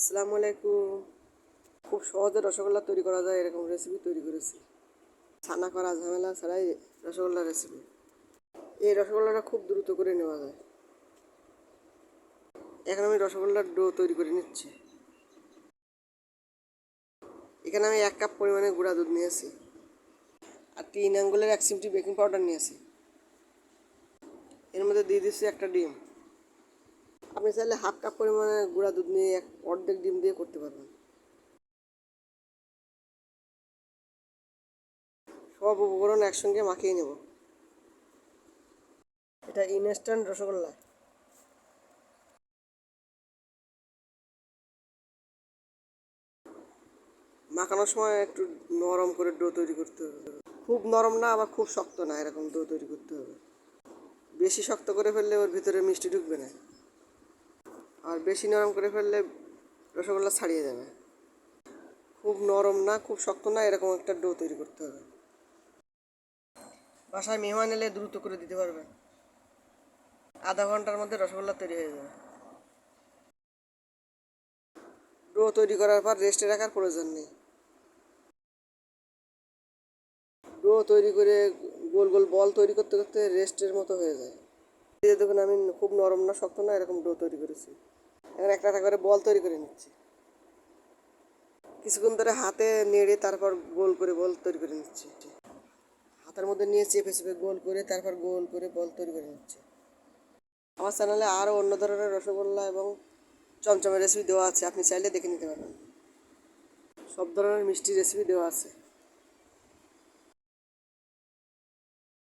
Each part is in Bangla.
আসসালামু আলাইকুম। খুব সহজে রসগোল্লা তৈরি করা যায়, এরকম রেসিপি তৈরি করেছি। ছানা করা ঝামেলা ছাড়াই রসগোল্লা রেসিপি এই রসগোল্লাটা খুব দ্রুত করে নেওয়া যায়। এখন আমি রসগোল্লার ডো তৈরি করে নিচ্ছি। এখানে আমি এক কাপ পরিমাণে গুঁড়া দুধ নিয়েছি আর তিন আঙ্গুলের এক চিমটি বেকিং পাউডার নিয়েছি। এর মধ্যে দিয়ে দিচ্ছি একটা ডিম। আপনি চাইলে হাফ কাপ পরিমাণে গুঁড়া দুধ নিয়ে এক অর্ধেক ডিম দিয়ে করতে পারবেন। সব উপকরণ একসঙ্গে মাখিয়ে নেব। এটা ইনস্ট্যান্ট রসগোল্লা। মাখানোর সময় একটু নরম করে ডো তৈরি করতে হবে। খুব নরম না, আবার খুব শক্ত না, এরকম ডো তৈরি করতে হবে। বেশি শক্ত করে ফেললে ওর ভিতরে মিষ্টি ঢুকবে না। আর বেশি নরম করে ফেললে রসগোল্লা ছাড়িয়ে যাবে। খুব নরম না, খুব শক্ত না, এরকম একটা ডো তৈরি করতে হবে। বাসায় মেহমান এলে দ্রুত করে দিতে পারবেন। আধা ঘণ্টার মধ্যে রসগোল্লা তৈরি হয়ে যাবে। ডো তৈরি করার পর রেস্টে রাখার প্রয়োজন নেই। ডো তৈরি করে গোল গোল বল তৈরি করতে করতে রেস্টের মতো হয়ে যায়। দেখুন আমি খুব নরম না, শক্ত না, এরকম ডো তৈরি করেছি। এখন একটা একটা করে বল তৈরি করে নিচ্ছি। কিছুক্ষণ ধরে হাতে নেড়ে তারপর গোল করে বল তৈরি করে নিচ্ছি। হাতের মধ্যে নিয়ে চেপে চেপে গোল করে তারপর গোল করে বল তৈরি করে নিচ্ছি। আমার চ্যানেলে আরও অন্য ধরনের রসগোল্লা এবং চমচমের রেসিপি দেওয়া আছে, আপনি চাইলে দেখে নিতে পারবেন। সব ধরনের মিষ্টি রেসিপি দেওয়া আছে।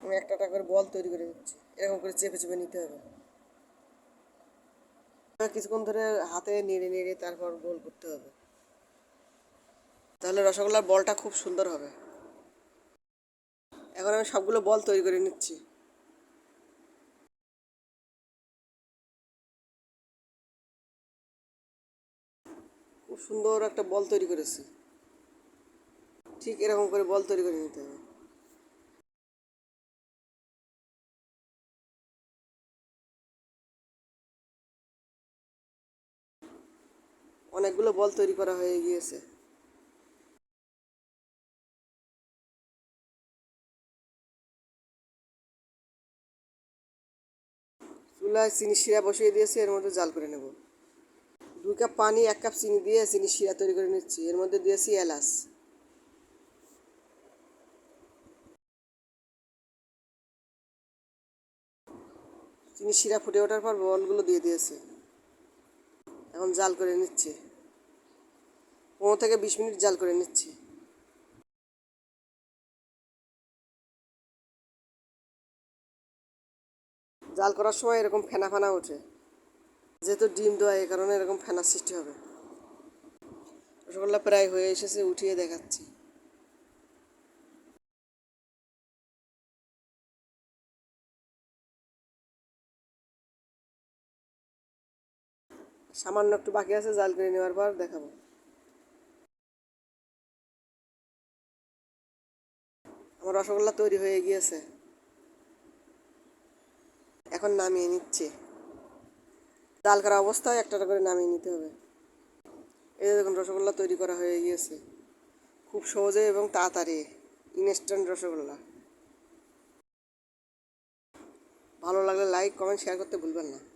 আমি একটা একটা করে বল তৈরি করে নিচ্ছি। এরকম করে চেপে চেপে নিতে হবে। কিছুক্ষণ ধরে হাতে নেড়ে নেড়ে তারপর গোল করতে হবে। তাহলে রসগোল্লার বলটা খুব সুন্দর হবে। এখন আমি সবগুলো বল তৈরি করে নিচ্ছি। খুব সুন্দর একটা বল তৈরি করেছি। ঠিক এরকম করে বল তৈরি করে নিতে হবে। অনেকগুলো বল তৈরি করা হয়ে গিয়েছে। চুলায় চিনি শিরা বসিয়ে দিয়েছি, এর মধ্যে জাল করে নেব। দুই কাপ পানি, এক কাপ চিনি দিয়ে চিনি শিরা তৈরি করে নিচ্ছি। এর মধ্যে দিয়েছি এলাচ। চিনি শিরা ফুটে ওঠার পর বলগুলো দিয়ে দিয়েছে। এখন জাল করে নিচ্ছি। পনেরো থেকে বিশ মিনিট জাল করে নিচ্ছে। জাল করার সময় এরকম ফেনা ফেনা ওঠে। যেহেতু ডিম দেওয়া এই কারণে এরকম ফেনার সৃষ্টি হবে। রসগোল্লা প্রায় হয়ে এসেছে, উঠিয়ে দেখাচ্ছি। সামান্য একটু বাকি আছে, জাল করে নেওয়ার পর দেখাবো। আমার রসগোল্লা তৈরি হয়ে গিয়েছে। এখন নামিয়ে নিচ্ছে। জাল করা অবস্থায় একটা করে নামিয়ে নিতে হবে। এই দেখুন, রসগোল্লা তৈরি করা হয়ে গিয়েছে। খুব সহজে এবং তাড়াতাড়ি ইনস্ট্যান্ট রসগোল্লা। ভালো লাগলে লাইক কমেন্ট শেয়ার করতে ভুলবেন না।